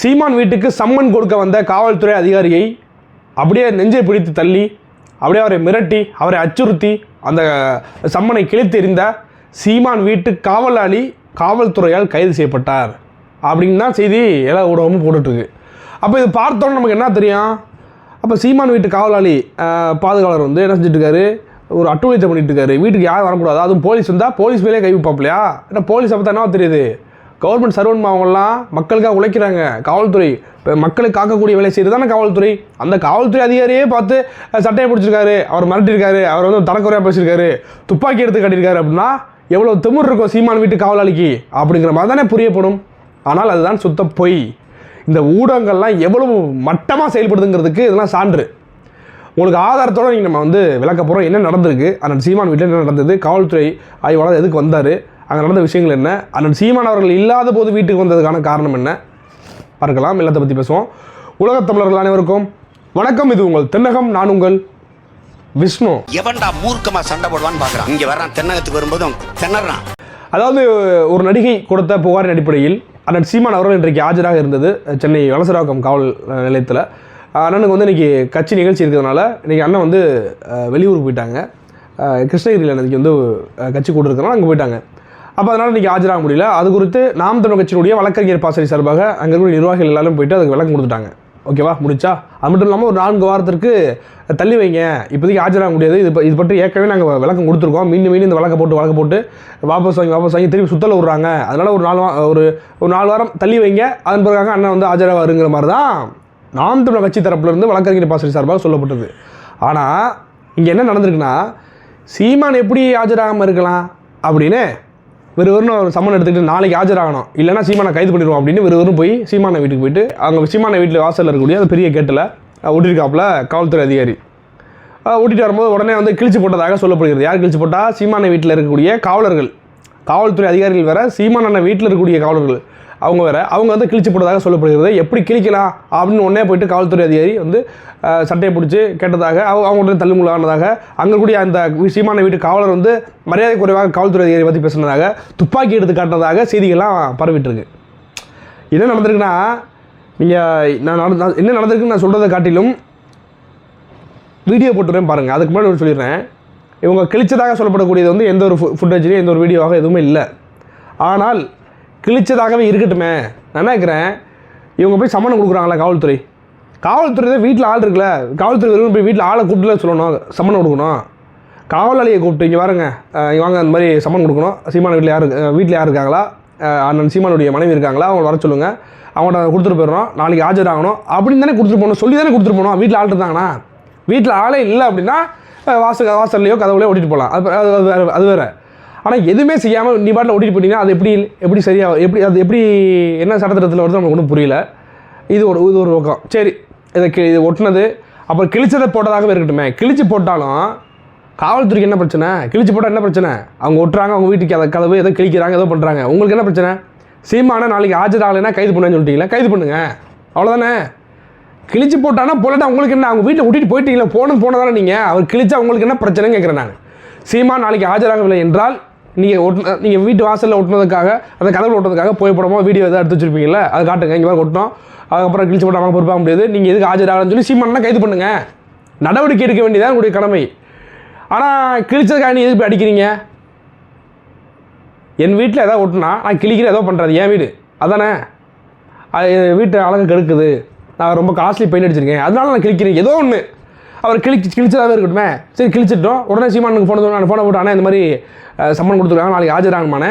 சீமான் வீட்டுக்கு சம்மன் கொடுக்க வந்த காவல்துறை அதிகாரியை அப்படியே நெஞ்சை பிடித்து தள்ளி அப்படியே அவரை மிரட்டி அவரை அச்சுறுத்தி அந்த சம்மனை கிழித்தெறிந்த சீமான் வீட்டு காவலாளி காவல்துறையால் கைது செய்யப்பட்டார். அப்படின்னு தான் செய்தி எல்லா ஊடகமும் போட்டுட்ருக்கு அப்போ இது பார்த்தோன்னு நமக்கு என்ன தெரியும்? அப்போ சீமான் வீட்டு காவலாளி பாதுகாவலர் வந்து என்ன செஞ்சுட்டு ஒரு அட்டுழியத்தை பண்ணிட்டு இருக்காரு வீட்டுக்கு யாரும் வரக்கூடாது. அதுவும் போலீஸ் வந்தால் போலீஸ் மேலே கை வைப்பாப்லையா? ஏன்னா போலீஸ் அப்போ என்ன தெரியுது? கவர்மெண்ட் சர்வன்ட் அவங்கெல்லாம் மக்களுக்காக உழைக்கிறாங்க. காவல்துறை இப்போ மக்களுக்கு காக்கக்கூடிய வேலை செய்கிறது தானே காவல்துறை? அந்த காவல்துறை அதிகாரியே பார்த்து சட்டையை பிடிச்சிருக்காரு அவர் மிரட்டியிருக்காரு அவர் வந்து தரக்குறையாக பேசியிருக்காரு துப்பாக்கி எடுத்து கட்டியிருக்காரு அப்படின்னா எவ்வளோ திமிர் இருக்கும் சீமான் வீட்டு காவலாளிக்கு? அப்படிங்கிற மாதிரி தானே புரியப்படும். ஆனால் அதுதான் சுத்த பொய். இந்த ஊடகங்கள்லாம் எவ்வளவு மட்டமாக செயல்படுதுங்கிறதுக்கு இதெல்லாம் சான்று. உங்களுக்கு ஆதாரத்தோட நீங்கள் நம்ம வந்து விளக்க போகிறோம் என்ன நடந்திருக்கு அந்த சீமான் வீட்டில் என்ன நடந்தது காவல்துறை ஆய்வாளர் எதுக்கு வந்தார் அங்கே நடந்த விஷயங்கள் என்ன? அண்ணன் சீமான் அவர்கள் இல்லாத போது வீட்டுக்கு வந்ததுக்கான காரணம் என்ன? பார்க்கலாம் எல்லாத்தை பற்றி பேசுவோம். உலகத் தமிழர்கள் அனைவருக்கும் வணக்கம். இது உங்கள் தென்னகம் நான் உங்கள் விஷ்ணு. எவன்டா மூர்க்கமா சண்டை போடுவான்னு பாக்குறான். இங்க வர்றான் தென்னகத்துக்கு வரும்போது திணறான். அதாவது ஒரு நடிகை கொடுத்த புகாரின் அடிப்படையில் அண்ணன் சீமான் அவர்கள் இன்றைக்கு ஆஜராக இருந்தது சென்னை வலசராக்கம் காவல் நிலையத்தில். அண்ணனுக்கு வந்து இன்றைக்கி கட்சி நிகழ்ச்சி இருக்கிறதுனால இன்றைக்கி அண்ணன் வந்து வெளியூருக்கு போயிட்டாங்க. கிருஷ்ணகிரியில் இன்றைக்கி வந்து கட்சி கூட இருக்கிறனால அங்கே போயிட்டாங்க. அப்போ அதனால் இன்றைக்கி ஆஜராக முடியல. அது குறித்து நாம் தமிழ் கட்சியினுடைய வழக்கறிஞர் பாசறை சார்பாக அங்கே இருக்கிற நிர்வாகிகள் எல்லாரும் போயிட்டு அதுக்கு விளக்கம் கொடுத்துட்டாங்க. ஓகேவா? முடிச்சா? அது மட்டும் இல்லாமல் ஒரு நான்கு வாரத்திற்கு தள்ளி வைங்க. இப்போதைக்கு ஆஜராக முடியாது. இது இது பற்றி ஏற்கனவே நாங்கள் விளக்கம் கொடுத்துருக்கோம். மீண்டும் மீண்டும் இந்த வழக்கை போட்டு வழக்க போட்டு வாபஸ் வாங்கி வாபஸ் வாங்கி திருப்பி சுத்தல விட்றாங்க. அதனால் ஒரு நாலு வா- ஒரு ஒரு நாலு வாரம் தள்ளி வைங்க. அதன் பிறகாக அண்ணன் வந்து ஆஜராவாருங்கிற மாதிரி தான் நாம் தமிழர் கட்சி தரப்புலேருந்து வழக்கறிஞர் பாசறை சார்பாக சொல்லப்பட்டது. ஆனால் இங்கே என்ன நடந்திருக்குன்னா சீமான் எப்படி ஆஜராகாமல் இருக்கலாம் அப்படின்னு வெறுவரும் ஒரு சம்மன் எடுத்துக்கிட்டு நாளைக்கு ஆஜராகணும். இல்லைனா சீமானை கைது பண்ணிடுவோம் அப்படின்னு வெறும் போய் சீமான வீட்டுக்கு போயிட்டு அங்கே சீமான வீட்டில் வாசலில் இருக்கக்கூடிய அந்த பெரிய கேட்டில் ஒட்டிருக்காப்புல காவல்துறை அதிகாரி. ஓட்டிட்டு வரும்போது உடனே வந்து கிழிச்சு போட்டதாக சொல்லப்படுகிறது. யார் கிழிச்சு போட்டால் சீமான வீட்டில் இருக்கக்கூடிய காவலர்கள். காவல்துறை அதிகாரிகள் வேற சீமான அண்ணன் வீட்டில் இருக்கக்கூடிய காவலர்கள். அவங்க வேற அவங்க வந்து கிழிச்சு போட்டதாக சொல்லப்படுகிறது. எப்படி கிழிக்கலாம் அப்படின்னு உடனே போயிட்டு காவல்துறை அதிகாரி வந்து சட்டையை பிடிச்சி கேட்டதாக அவங்க அவங்க தள்ளுமுள்ளானதாக அங்கே கூடிய அந்த சீமான வீட்டு காவலர் வந்து மரியாதை குறைவாக காவல்துறை அதிகாரி பற்றி பேசுனதாக துப்பாக்கி எடுத்து காட்டினதாக செய்திகள்லாம் பரவிட்டுருக்கு. என்ன நடந்திருக்குன்னா நீங்கள் நான் நடந்த நான் என்ன நடந்திருக்குன்னு நான் சொல்கிறத காட்டிலும் வீடியோ போட்டுறேன் பாருங்கள் அதுக்கு முன்னாடி ஒன்று சொல்லிடுறேன். இவங்க கிழிச்சதாக சொல்லப்படக்கூடியது வந்து எந்த ஒரு ஃபுட்டேஜ்லேயும் எந்த ஒரு வீடியோவாக எதுவுமே இல்லை. ஆனால் கிழிச்சதாகவே இருக்கட்டுமே. நான் நினைக்கிறேன் இவங்க போய் சம்மணம் கொடுக்குறாங்களா காவல்துறை. காவல்துறை தான் வீட்டில் ஆள் இருக்குல்ல. காவல்துறை வெறும் போய் வீட்டில் ஆளை கூப்பிட்டுல சொல்லணும் சம்மணம் கொடுக்கணும். காவலாளியை கூப்பிட்டு இங்கே வாருங்க இங்கே வாங்க அந்த மாதிரி சம்மன் கொடுக்கணும். சீமான வீட்டில் யார் வீட்டில் யார் இருக்காங்களா? அண்ணன் சீமானுடைய மனைவி இருக்காங்களா? அவங்க வர சொல்லுங்கள் அவங்கள்ட்ட கொடுத்துட்டு போயிடணும் நாளைக்கு ஆஜராகணும். அப்படின்னு தானே கொடுத்துட்டு போகணும். சொல்லி தானே கொடுத்துட்டு போகணும். வீட்டில் ஆள் இருந்தாங்கன்னா. வீட்டில் ஆளே இல்லை அப்படின்னா வாசல் வாசல்லையோ கதவுலையோ ஓட்டிட்டு போகலாம். அது அது வேறு அது வேறு. ஆனால் எதுவுமே செய்யாமல் நீ பாட்டில் ஓட்டிட்டு போயிட்டீங்கன்னா அது எப்படி எப்படி சரியாக எப்படி அது எப்படி என்ன சட்டத்திட்டத்தில் வருது நமக்கு ஒன்றும் புரியல. இது ஒரு இது ஒரு பக்கம். சரி இதை கி இது ஒட்டினது. அப்புறம் கிழிச்சதை போட்டதாகவே இருக்கட்டுமே. கிழிச்சு போட்டாலும் காவல்துறைக்கு என்ன பிரச்சனை? கிழிச்சு போட்டால் என்ன பிரச்சனை? அவங்க ஒட்டுறாங்க அவங்க வீட்டுக்கு அதை கதவு ஏதோ கிழிக்கிறாங்க ஏதோ பண்ணுறாங்க உங்களுக்கு என்ன பிரச்சனை? சீமான நாளைக்கு ஆஜராகலைன்னா கைது பண்ணுன்னு சொல்லிட்டீங்களா? கைது பண்ணுங்க. அவ்வளோதானே கிழிச்சு போட்டானா போலட்டா உங்களுக்கு என்ன? அவங்க வீட்டில் விட்டுட்டு போயிட்டீங்களா போனது போனதானே நீங்கள் அவர் கிழிச்சா உங்களுக்கு என்ன பிரச்சனைன்னு கேட்குறேன் நான். சீமா நாளைக்கு ஆஜராகவில்லை என்றால் நீங்கள் ஒட்டின நீங்கள் வீட்டு வாசலில் ஒட்டினதுக்காக அந்த கதவு ஒட்டுறதுக்காக புகைப்படமோ வீடியோ எதாவது எடுத்து வச்சிருப்பீங்கல்ல அதை காட்டுங்க. இங்கே ஒட்டணும். அதுக்கப்புறம் கிழிச்சு போட்டாமல் பொறுப்பாக முடியாது. நீங்கள் எதுக்கு ஆஜராகலன்னு சொல்லி சீமானா கைது பண்ணுங்க. நடவடிக்கை எடுக்க வேண்டியதான் உங்களுடைய கடமை. ஆனால் கிழிச்சதுக்காக நீ எதுக்கு அடிக்கிறீங்க? என் வீட்டில் ஏதாவது ஒட்டினா நான் கிழிக்கிற ஏதோ பண்ணுறது என் வீடு. அதானே? அது என் வீட்டு அழகு கெடுக்குது. நான் ரொம்ப காஸ்ட்லி பெயிண்ட் அடிச்சிருக்கேன். அதனால நான் கிழிக்கிறேன். ஏதோ ஒன்று அவர் கிழிச்சு கிழிச்சதாகவே இருக்கட்டுமே. சரி கிழிச்சிட்டோம். உடனே சீமானுக்கு ஃபோன் நான் ஃபோனை போட்டு இந்த மாதிரி சம்மன் கொடுத்துருக்காங்க. நாளைக்கு ஆஜராகணுமானே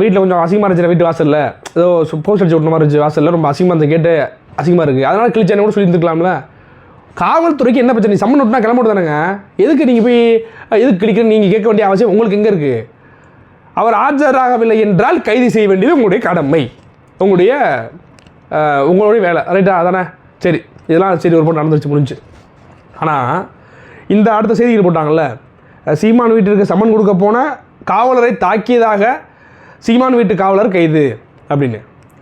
வீட்டில் கொஞ்சம் அசிங்கமாக இருந்துச்சு வீட்டு வாசலில். ஏதோ போஸ்ட் அடிச்சு விட்ட மாதிரி இருந்துச்சு வாசலில். ரொம்ப அசிங்கமாக இருந்து கேட்டு அசிங்கமாக இருக்குது அதனால் கிழிச்சேன்னு கூட சொல்லியிருந்துருக்கலாம்ல. காவல்துறைக்கு என்ன பிரச்சனை? சம்மன் விட்டுனா கிளம்ப தானேங்க? எதுக்கு நீங்கள் போய் எதுக்கு கிழிக்கிறேன்னு நீங்கள் கேட்க வேண்டிய அவசியம் உங்களுக்கு எங்கே இருக்குது அவர் ஆஜராகவில்லை என்றால் கைது செய்ய வேண்டியது உங்களுடைய கடமை. உங்களுடைய உங்களுடைய வேலை. ரைட்டா அதானே? சரி. இதெல்லாம் சரி ஒரு போட்டு நடந்துருச்சு முடிஞ்சு. ஆனால் இந்த அடுத்த செய்திகள் போட்டாங்கல்ல சீமான் வீட்டிற்கு சம்மன் கொடுக்க போன காவலரை தாக்கியதாக சீமான் வீட்டு காவலர் கைது அப்படின்னு.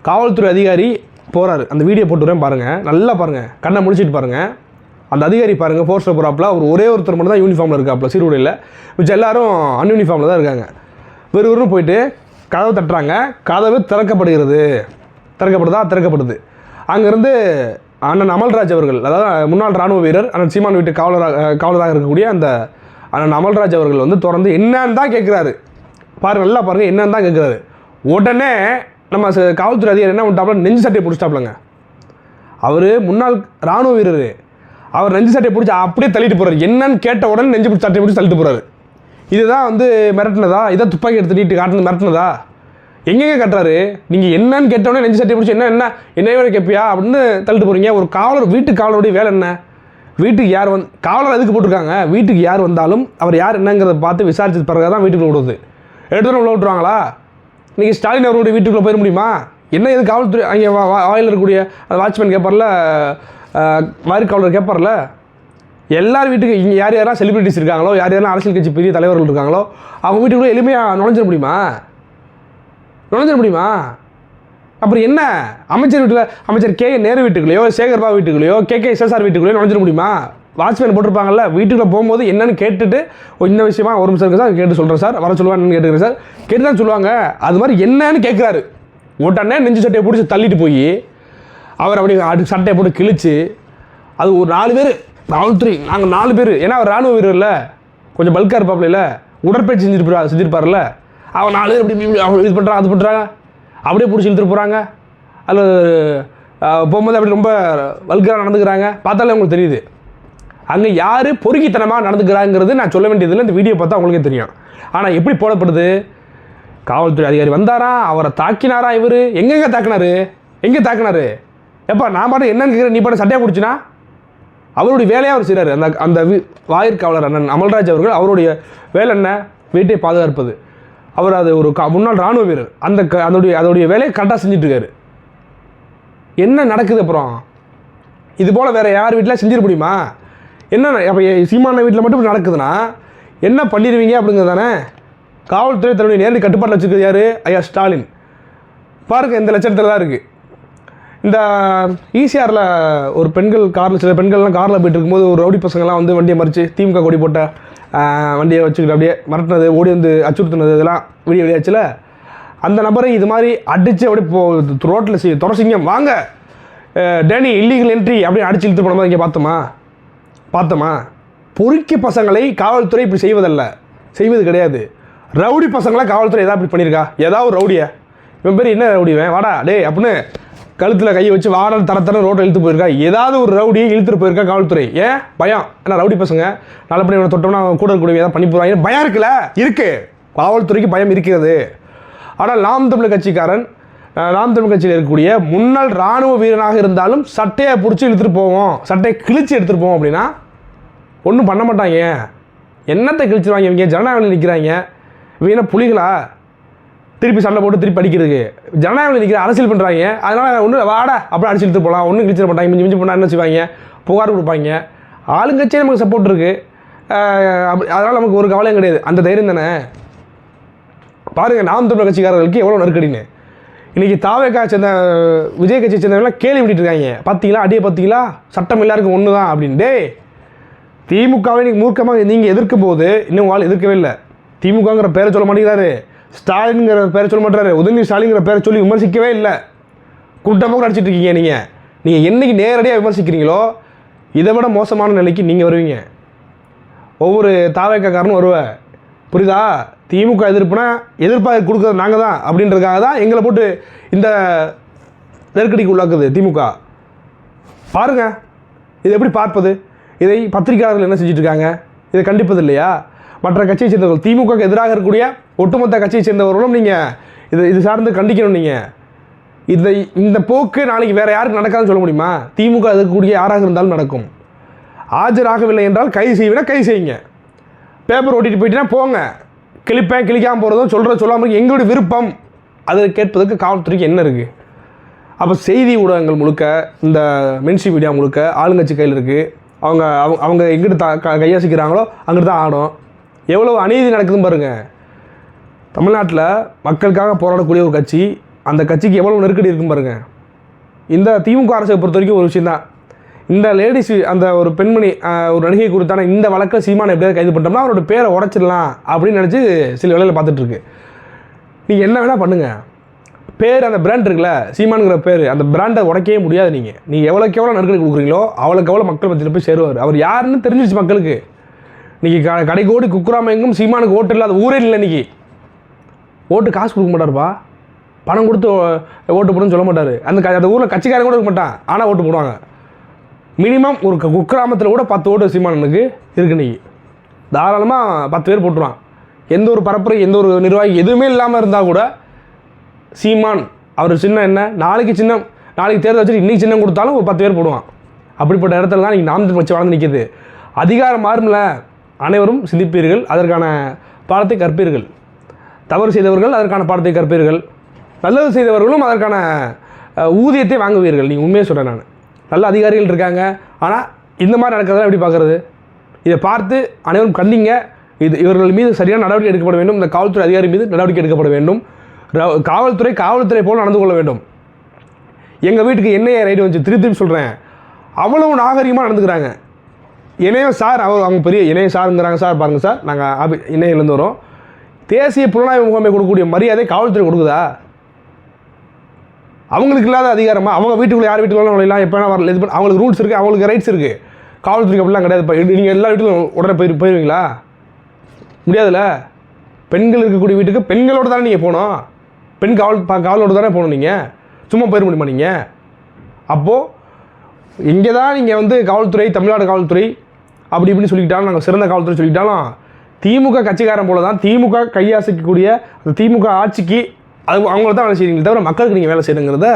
காவல்துறை அதிகாரி போகிறாரு அந்த வீடியோ போட்டுறேன் பாருங்கள் நல்லா பாருங்கள் கண்ணை முடிச்சிட்டு பாருங்கள் அந்த அதிகாரி பாருங்கள் ஃபோர்ஸில் போகிறாப்புல அவர் ஒரே ஒருத்தர் மட்டும் தான் யூனிஃபார்மில் இருக்காப்புல. சீருடையில். மிச்சம் எல்லாரும் அன்யூனிஃபார்மில் தான் இருக்காங்க. வெறும் போயிட்டு கதவு தட்டுறாங்க. கதவு திறக்கப்படுகிறது. திறக்கப்படுதா? திறக்கப்படுது. அங்கேருந்து அண்ணன் அமல்ராஜ் அவர்கள் அதாவது முன்னாள் ராணுவ வீரர் அண்ணன் சீமான் வீட்டு காவலராக காவலராக இருக்கக்கூடிய அந்த அண்ணன் அமல்ராஜ் அவர்கள் வந்து தொடர்ந்து என்னன்னு தான் கேட்குறாரு. பாருங்க நல்லா பாருங்க என்னன்னு தான் கேட்குறாரு. உடனே நம்ம ச- காவல்துறை அதிகாரி என்ன பண்ணிட்டாப்ல நெஞ்சு சட்டையை பிடிச்சிட்டாப்லங்க அவர் முன்னாள் ராணுவ வீரர். அவர் நெஞ்சு சட்டையை பிடிச்சி அப்படியே தள்ளிட்டு போகிறார் என்னன்னு கேட்ட உடனே நெஞ்சு பிடிச்சி சட்டையை பிடிச்சி தள்ளிட்டு போகிறாரு இதுதான் வந்து மிரட்டினதா? இதான் துப்பாக்கி எடுத்து நீட்டு காட்டுனது மிரட்டினதா? எங்கெங்க கட்டுறாரு? நீங்கள் என்னன்னு கேட்டவொடனே நெஞ்சு சட்டி பிடிச்சி என்ன என்ன? என்ன வேலை கேட்பியா அப்படின்னு தள்ளிட்டு போகிறீங்க ஒரு காவலர் வீட்டு காவலருடைய வேலை என்ன? வீட்டுக்கு யார் வந்து காவலர் எதுக்கு போட்டிருக்காங்க? வீட்டுக்கு யார் வந்தாலும் அவர் யார் என்னங்கிறத பார்த்து விசாரிச்சது பிறகு தான் வீட்டுக்குள்ள விடுறது எடுத்துகிட்டு உள்ள விட்டுருவாங்களா? நீங்கள் ஸ்டாலின் அவருடைய வீட்டுக்குள்ளே போயிட முடியுமா? என்ன எது காவல்துறை அங்கே வாயில் இருக்கக்கூடிய அந்த வாட்ச்மேன் கேட்பார்ல வாரி காவலர் கேட்பார்ல எல்லார் வீட்டுக்கு இங்கே யார் யாரெல்லாம் செலிபிரிட்டிஸ் இருக்காங்களோ யார் யாரெல்லாம் அரசியல் கட்சி பெரிய தலைவர்கள் இருக்காங்களோ அவங்க வீட்டுக்குள்ளே எளிமையாக நுழைஞ்சிட முடியுமா? நுழைஞ்சிட முடியுமா? அப்புறம் என்ன? அமைச்சர் வீட்டில் அமைச்சர் கே நேரு வீட்டுக்குள்ளேயோ சேகர்பா வீட்டுக்குள்ளேயோ கே கே எஸ்எஸ்ஆர் வீட்டுக்குள்ளேயோ நுழைஞ்சிட முடியுமா? வாட்ச்மேன் போட்டிருப்பாங்கல்ல வீட்டுக்குள்ளே போகும்போது என்னன்னு கேட்டுட்டு "ஓ, இந்த விஷயமா ஒரு நிமிஷம் இருக்கு சார் கேட்டு சொல்கிறேன் சார் வர சொல்லுவான்னு கேட்டுக்கிறேன் சார். கேட்டு தான் சொல்லுவாங்க. அது மாதிரி என்னன்னு கேட்குறாரு உடனே நெஞ்சு சட்டையை பிடிச்சி தள்ளிட்டு போய் அவர் அப்படி அடி சட்டையை போட்டு கிழிச்சு அது ஒரு நாலு பேர் காவல்துறை நாங்கள் நாலு பேர். ஏன்னா அவர் ராணுவ வீரர்ல கொஞ்சம் பல்காக இருப்பாப்ல உடற்பயிற்சி செஞ்சிருப்பார் செஞ்சிருப்பார்ல அவன் நாலு பேர் இப்படி இப்படி இது பண்ணுறான் அது பண்ணுறாங்க அப்படியே பிடிச்சி இழுத்துட்டு போகிறாங்க அதில் போகும்போது அப்படி ரொம்ப வல்கராக நடந்துக்கிறாங்க. பார்த்தாலே உங்களுக்கு தெரியுது. அங்கே யார் பொறுக்கித்தனமாக நடந்துக்கிறாங்கிறது நான் சொல்ல வேண்டியதில்லை. இந்த வீடியோ பார்த்தா உங்களுக்கே தெரியும். ஆனால் எப்படி போடப்படுது? காவல்துறை அதிகாரி வந்தாரா? அவரை தாக்கினாரா இவர்? எங்கெங்கே தாக்கினாரு? எங்கே தாக்கினாரு? எப்பா நான் பாட்டு என்னன்னு கேட்குறேன் நீ பாட்டு சட்டையாக பிடிச்சினா அவருடைய வேலையாக அவர் செய்கிறாரு அந்த அந்த வி- வாயிற்காவலர் அண்ணன் அமல்ராஜ் அவர்கள் அவருடைய வேலை என்ன? வீட்டை பாதுகாப்பது. அவர் அது ஒரு முன்னாள் ராணுவ வீரர். அந்த க அதோடைய அதோடைய வேலையை கரெக்டாக செஞ்சுட்டு இருக்காரு என்ன நடக்குது அப்புறம்? இது போல் வேறு யார் வீட்டில் செஞ்சிட முடியுமா? என்ன அப்போ சீமான வீட்டில் மட்டும் நடக்குதுன்னா என்ன பண்ணிடுவீங்க அப்படிங்கிறது தானே? காவல்துறை தன்னுடைய நேரடி கட்டுப்பாட்டில் வச்சுருக்கிறது யார்? ஐயா ஸ்டாலின். பாருங்க இந்த லட்சத்தில் தான் இருக்குது இந்த ஈசிஆரில் ஒரு பெண்கள் காரில் சில பெண்கள்லாம் காரில் போயிட்டு இருக்கும்போது ஒரு ரவுடி பசங்கள்லாம் வந்து வண்டியை மறித்து திமுக கொடி போட்ட வண்டியை வச்சுக்கிட்டு அப்படியே மிரட்டினது ஓடி வந்து அச்சுறுத்தினது இதெல்லாம் வீடியோ வெளியாச்சுல? அந்த நபரை இது மாதிரி அடித்து அப்படியே போ ரோட்டில் சி துறசிங்க வாங்க. டேனி இல்லீகல் என்ட்ரி அப்படின்னு அடிச்சு இழுத்து போன மாதிரி இங்கே பார்த்தோமா? பார்த்தோமா? பொறுக்கி பசங்களை காவல்துறை இப்படி செய்வதல்ல. செய்வது கிடையாது. ரவுடி பசங்களை காவல்துறை ஏதாவது இப்படி பண்ணியிருக்கா ஏதாவது ரவுடியா ரவுடியை? இவன் பேர் என்ன ரவுடிவன் வாடா டேய் அப்படின்னு கழுத்தில் கையை வச்சு வாடல் தர தர ரோட்டை இழுத்து போயிருக்கா? ஏதாவது ஒரு ரவுடியை இழுத்துட்டு போயிருக்கா காவல்துறை? ஏன் பயம். ஏன்னா ரவுடி பசங்க? நல்லபடி இவனை தொட்டோம்னா அவன் கூட இருக்கக்கூடிய ஏதாவது பண்ணி போகிறாங்க பயம் இருக்குல்ல? இருக்கு. காவல்துறைக்கு பயம் இருக்கிறது. ஆனால் நாம் தமிழ் கட்சிக்காரன் நாம் தமிழ் கட்சியில் இருக்கக்கூடிய முன்னாள் ராணுவ வீரனாக இருந்தாலும் சட்டையை பிடிச்சி இழுத்துட்டு போவோம். சட்டையை கிழிச்சு எடுத்துகிட்டு போவோம் அப்படின்னா ஒன்றும் பண்ண மாட்டாங்க. என்னத்தை கிழிச்சிருவாங்க இவங்க? ஜனநாயகம் நிற்கிறாங்க இவங்க என்ன புலிகளா? திருப்பி சண்டை போட்டு திருப்பி அடிக்கிறதுக்கு. ஜனநாயகம் நிற்கிற அரசியல் பண்ணுறாங்க அதனால் ஒன்று வாடா அப்படி அடிச்சு எடுத்து போகலாம் ஒன்றும் கிழிச்சிட மாட்டாங்க. மிஞ்சி மிஞ்சி பண்ணால் என்ன செய்வாங்க? புகார் கொடுப்பாங்க. ஆளுங்கட்சியே நமக்கு சப்போர்ட் இருக்குது அதனால் நமக்கு ஒரு கவலையும் கிடையாது. அந்த தைரியம் தானே? பாருங்கள் நாம் தமிழர் கட்சிக்காரர்களுக்கு எவ்வளோ நெருக்கடின்னு. இன்றைக்கி தாவேக்கா சேர்ந்த விஜய் கட்சியை சேர்ந்தவங்களாம் கேள்வி விட்டுட்டு இருக்காங்க. பார்த்தீங்களா அடியை பார்த்தீங்களா சட்டம் எல்லாருக்கும் ஒன்று தான் அப்படின்ட்டு திமுகவை நீங்கள் மூர்க்கமாக நீங்கள் எதிர்க்கும் போது இன்னும் வாழ் எதிர்க்கவே இல்லை. திமுகங்கிற பேரை சொல்ல மாட்டேங்கிறாரு. ஸ்டாலின்ங்கிற பேரை சொல்ல மாட்டாரு உதயநிதி ஸ்டாலின்ங்கிற பேரை சொல்லி விமர்சிக்கவே இல்லை. கூட்டமாக நடிச்சிட்டு இருக்கீங்க நீங்கள் நீங்கள் என்னைக்கு நேரடியாக விமர்சிக்கிறீங்களோ இதை விட மோசமான நிலைக்கு நீங்கள் வருவீங்க. ஒவ்வொரு தாவேக்காரனும் வருவேன் புரியுதா? திமுக எதிர்ப்புனா எதிர்ப்பாக கொடுக்குறது நாங்கள் தான் அப்படின்றதுக்காக தான் எங்களை போட்டு இந்த நெருக்கடிக்கு உள்ளாக்குது திமுக. பாருங்க. இதை எப்படி பார்ப்பது? இதை பத்திரிகையாளர்கள் என்ன செஞ்சிட்ருக்காங்க? இதை கண்டிப்பது இல்லையா? மற்ற கட்சியை சேர்ந்தவர்கள் திமுகவுக்கு எதிராக இருக்கக்கூடிய ஒட்டுமொத்த கட்சியை சேர்ந்தவர்களும் நீங்கள் இது இது சார்ந்து கண்டிக்கணும் நீங்கள் இந்த இந்த போக்கு நாளைக்கு வேறு யாருக்கு நடக்காதுன்னு சொல்ல முடியுமா? திமுக இருக்கக்கூடிய யாராக இருந்தாலும் நடக்கும். ஆஜராகவில்லை என்றால் கைது செய்வேன்னா கைது செய்யுங்க. பேப்பர் ஓட்டிட்டு போயிட்டீங்கன்னா போங்க. கிழிப்பேன் கிழிக்காமல் போகிறதும் சொல்கிற சொல்லாமல் எங்களுடைய விருப்பம். அதை கேட்பதற்கு காவல்துறைக்கு என்ன இருக்குது அப்போ செய்தி ஊடகங்கள் முழுக்க இந்த மென்ஸ்ட்ரீம் மீடியா முழுக்க ஆளுங்கட்சி கையில் இருக்குது அவங்க அவங்க அவங்க எங்கிட்டு த க- கையாசிக்கிறாங்களோ அங்கிட்டு தான் ஆடும். எவ்வளோ அநீதி நடக்குதுன்னு பாருங்கள் தமிழ்நாட்டில் மக்களுக்காக போராடக்கூடிய ஒரு கட்சி அந்த கட்சிக்கு எவ்வளோ நெருக்கடி இருக்கும் பாருங்க. இந்த திமுக அரசை பொறுத்த வரைக்கும் ஒரு விஷயந்தான் இந்த லேடிஸ் அந்த ஒரு பெண்மணி ஒரு நடிகை கொடுத்தான இந்த வழக்கில் சீமானை எப்படியாவது கைது பண்ணிட்டோம்னா அவரோட பேரை உடச்சிடலாம் அப்படின்னு நினச்சி சில வேலையில் பார்த்துட்ருக்கு நீங்கள் என்ன வேணால் பண்ணுங்கள் பேர் அந்த பிராண்ட் இருக்குல்ல சீமானுங்கிற பேர் அந்த பிராண்டை உடைக்கவே முடியாது நீங்கள் நீங்கள் எவ்வளோக்கு எவ்வளோ நெருக்கடி கொடுக்குறீங்களோ அவ்வளோக்கு எவ்வளோ மக்கள் மத்தியில் போய் சேருவார். அவர் யாருன்னு தெரிஞ்சிருச்சு மக்களுக்கு. இன்னைக்கு க கடைக்கோடி குக்குராம எங்கும் சீமானுக்கு ஓட்டு இல்லாத ஊரே இல்லை இன்னைக்கு. ஓட்டு காசு கொடுக்க மாட்டார்ப்பா. பணம் கொடுத்து ஓட்டு போடுன்னு சொல்ல மாட்டார். அந்த க- அந்த ஊரில் கட்சிக்காரன் கூட இருக்க மாட்டான். ஆனால் ஓட்டு போடுவாங்க. மினிமம் ஒரு க- குக்கிராமத்தில் கூட பத்து ஓட்டு சீமானனுக்கு இருக்கு இன்னைக்கு. தாராளமாக பத்து பேர் போட்டுருவான். எந்த ஒரு பரப்புரை எந்த ஒரு நிர்வாகி எதுவுமே இல்லாமல் இருந்தால் கூட சீமான் அவர் சின்னம் என்ன? நாளைக்கு சின்னம் நாளைக்கு தேர்தல் வச்சுட்டு இன்றைக்கி சின்னம் கொடுத்தாலும் ஒரு பத்து பேர் போடுவான். அப்படிப்பட்ட இடத்துல தான் இன்றைக்கி நாம் வச்சு வளர்ந்து நிற்கிது அதிகாரம் மாறும்ல. அனைவரும் சிந்திப்பீர்கள் அதற்கான பாடத்தை கற்பீர்கள் தவறு செய்தவர்கள் அதற்கான பாடத்தை கற்பீர்கள் நல்லது செய்தவர்களும் அதற்கான ஊதியத்தை வாங்குவீர்கள். நீங்கள் உண்மையை சொல்கிறேன் நான். நல்ல அதிகாரிகள் இருக்காங்க. ஆனால் இந்த மாதிரி நடக்கிறதா எப்படி பார்க்குறது? இதை பார்த்து அனைவரும் கண்டிங்க. இது இவர்கள் மீது சரியான நடவடிக்கை எடுக்கப்பட வேண்டும். இந்த காவல்துறை அதிகாரி மீது நடவடிக்கை எடுக்கப்பட வேண்டும். காவல்துறை காவல்துறை போல் நடந்து கொள்ள வேண்டும். எங்கள் வீட்டுக்கு என்னைய ரைடு வந்துச்சு திருப்பி திருப்பி சொல்கிறேன் அவ்வளவு நாகரிகமாக நடந்துக்கிறாங்க. இணைய சார் அவர் அவங்க பெரிய இணைய சாருங்கிறாங்க சார் பாருங்கள் சார். நாங்கள் அபி இணையிலேருந்து வரோம். தேசிய புலனாய்வு முகாமை கொடுக்கக்கூடிய மரியாதை காவல்துறை கொடுக்குதா? அவங்களுக்கு இல்லாத அதிகாரமாக அவங்க வீட்டுக்குள்ள யார் வீட்டுக்குள்ள நுழையலாம் எப்போ வரல இது பண்ண- அவங்களுக்கு ரூல்ஸ் இருக்குது அவங்களுக்கு ரைட்ஸ் இருக்குது காவல்துறைக்கு அப்படிலாம் கிடையாது. இப்போ நீங்கள் எல்லா வீட்டிலும் உடனே போய் போயிருவீங்களா? முடியாதுல்ல? பெண்கள் இருக்கக்கூடிய வீட்டுக்கு பெண்களோட தானே நீங்கள் போகணும். பெண் காவல் காவலோடு தானே போகணும் நீங்கள் சும்மா போயிட முடியுமா நீங்கள் அப்போது இங்கே தான் நீங்கள் வந்து காவல்துறை தமிழ்நாடு காவல்துறை அப்படி இப்படின்னு சொல்லிக்கிட்டாலும் நாங்கள் சிறந்த காவல்துறை சொல்லிக்கிட்டாலும் திமுக கட்சிக்காரன் போல தான் திமுக கையாசிக்கக்கூடிய அந்த திமுக ஆட்சிக்கு அது அவங்கள தான் வேலை செய்றீங்களே தவிர மக்களுக்கு நீங்கள் வேலை செய்யணுங்கிறத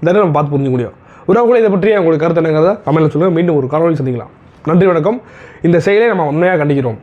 இந்த நம்ம பார்த்து புரிஞ்சுக்க முடியும். உறவுகளை இதை பற்றி உங்களுக்கு கருத்து என்னங்கிறத கமெண்ட்ல சொல்லுங்கள் மீண்டும் ஒரு காணொலி சந்திக்கலாம். நன்றி வணக்கம். இந்த செயலை நம்ம உண்மையாக கண்டிக்கிறோம்.